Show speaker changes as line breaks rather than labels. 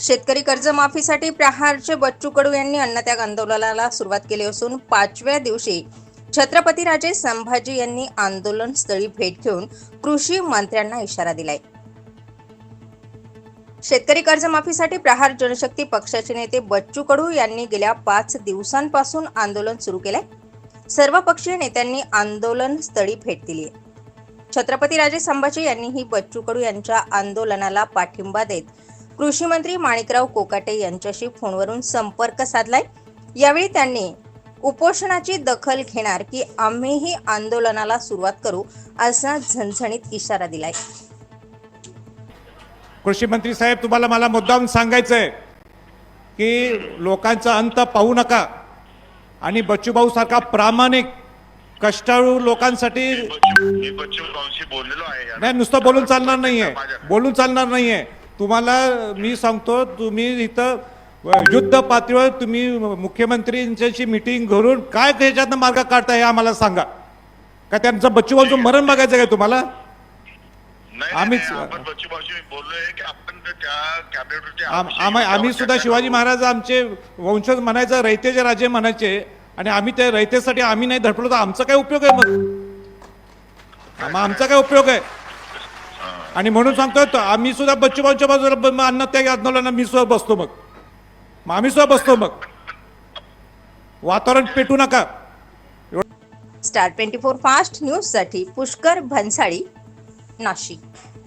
शेतकरी कर्जमाफीसाठी प्रहारचे बच्चू कडू यांनी अन्नत्याग आंदोलनाला सुरुवात केली असून पाचव्या दिवशी छत्रपती राजे संभाजी यांनी आंदोलन स्थळी भेट घेऊन कृषी मंत्र्यांना इशारा दिलाय. शेतकरी कर्जमाफीसाठी प्रहार जनशक्ती पक्षाचे नेते बच्चू कडू यांनी गेल्या पाच दिवसांपासून आंदोलन सुरू केलंय. सर्व पक्षीय नेत्यांनी आंदोलन स्थळी भेट दिली छत्रपती राजे संभाजी यांनीही बच्चू कडू यांच्या आंदोलनाला पाठिंबा देत कृषी मंत्री माणिकराव कोकाटे यांच्याशी फोनवरून संपर्क साधलाय. यावेळी त्यांनी उपोषणाची दखल घेणार की आम्हीही आंदोलनाला सुरुवात करू असा झणझणीत इशारा दिलाय.
कृषी मंत्री साहेब तुम्हाला मला मुद्दाम सांगायचं आहे की लोकांचा अंत पाहू नका आणि बच्चूभाऊ सारखा प्रामाणिक कष्टाळू लोकांसाठी
मी बच्चू कडूंशी बोललेलो आहे.
नुसतं बोलून चालणार नाहीये. बोलून चालणार नाहीये. तुम्हाला मी सांगतो तुम्ही इथं युद्ध पातळीवर तुम्ही मुख्यमंत्र्यांच्याशी मिटिंग घरून काय त्याच्यातनं मार्ग काढताय हे आम्हाला सांगा. का त्यांचं बच्चूभाऊचं मरण बघायचं काय तुम्हाला? आम्हा- आम्ही सुद्धा शिवाजी. महाराज आमचे वंशज म्हणायचं रयतेचे राजे म्हणायचे आणि आम्ही त्या रयतेसाठी आम्ही नाही धडपलो तर आमचा काय उपयोग आहे मग? आम- आमचा काय उपयोग आहे? आणि म्हणून सांगतो आम्ही सुद्धा बच्चूभाऊच्या बाजूला अन्न मग अन्नत्याग मी सुद्धा बसतो मग. मग आम्ही सुद्धा बसतो मग. वातावरण पेटू नका.
स्टार ट्वेंटी फोर फास्ट न्यूजसाठी पुष्कर भन्साळी नाशिक.